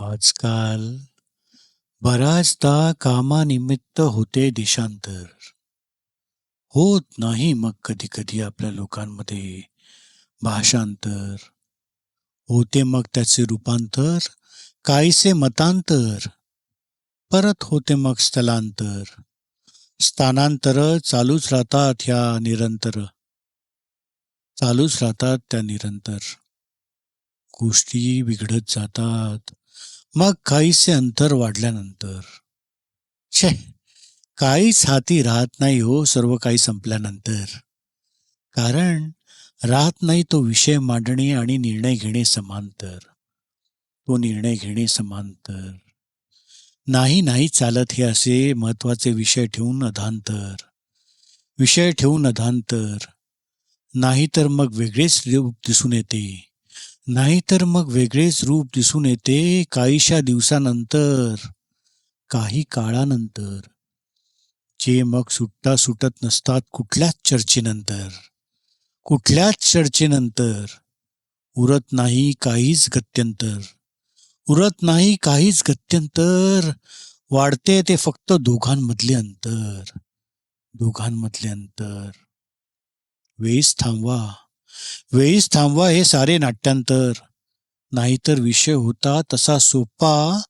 आजकाल बऱ्याचदा कामानिमित्त होते देशांतर. होत नाही मग कधी-कधी आपल्या लोकांमध्ये भाषांतर. होते मग त्याचे रूपांतर, काहीसे मतांतर. परत होते मग स्थलांतर. स्थानांतर चालूच राहतात ह्या निरंतर. चालूच राहतात त्या निरंतर. गोष्टी बिघडत जातात. मग काहीसे अंतर वाढल्यानंतर. छे! काहीच हाती राहत नाही हो सर्व काही संपल्यानंतर. कारण राहत नाही तो विषय मांडणे आणि निर्णय घेणे समांतर. तो निर्णय घेणे समांतर. नाही नाही चालत हे असे महत्त्वाचे विषय ठेवून अधांतर. विषय ठेवून अधांतर. नाही तर मग वेगळेच रूप दिसून येते. नाहीतर मग वेगळेच रूप दिसून येते काहीशा दिवसानंतर. काही काळानंतर. जे मग सुटता सुटत नसतात कुठल्याच चर्चेनंतर. कुठल्याच चर्चेनंतर. उरत नाही काहीच गत्यंतर. उरत नाही काहीच गत्यंतर. वाढते ते फक्त दोघांमधले अंतर. दोघांमधले अंतर. वेळीच थांबवा. वेळीच थांबवा हे सारे नाट्यांतर. नाहीतर विषय होता तसा सोपा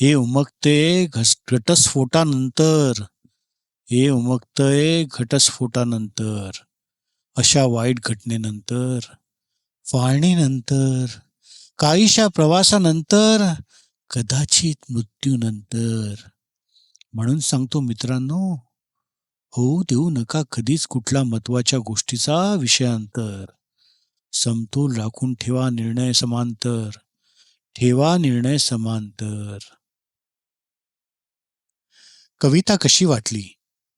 हे उमगते घस घटस्फोटानंतर. हे उमगतय घटस्फोटानंतर. अशा वाईट घटनेनंतर. फाळणीनंतर. काहीशा प्रवासानंतर. कदाचित मृत्यूनंतर. म्हणून सांगतो मित्रांनो, होऊ देऊ नका कधीच कुठला महत्त्वाच्या गोष्टीचा विषयांतर. समतोल राखून ठेवा निर्णय समांतर. ठेवा निर्णय समांतर. कविता कशी वाटली?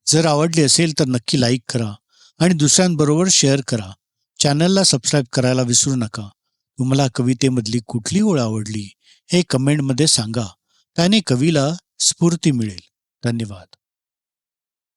जर आवडली असेल तर नक्की लाईक करा आणि दुसऱ्यांबरोबर शेअर करा. चॅनलला सबस्क्राईब करायला विसरू नका. तुम्हाला कवितेमधली कुठली ओळ आवडली हे कमेंटमध्ये सांगा. त्याने कवीला स्फूर्ती मिळेल. धन्यवाद.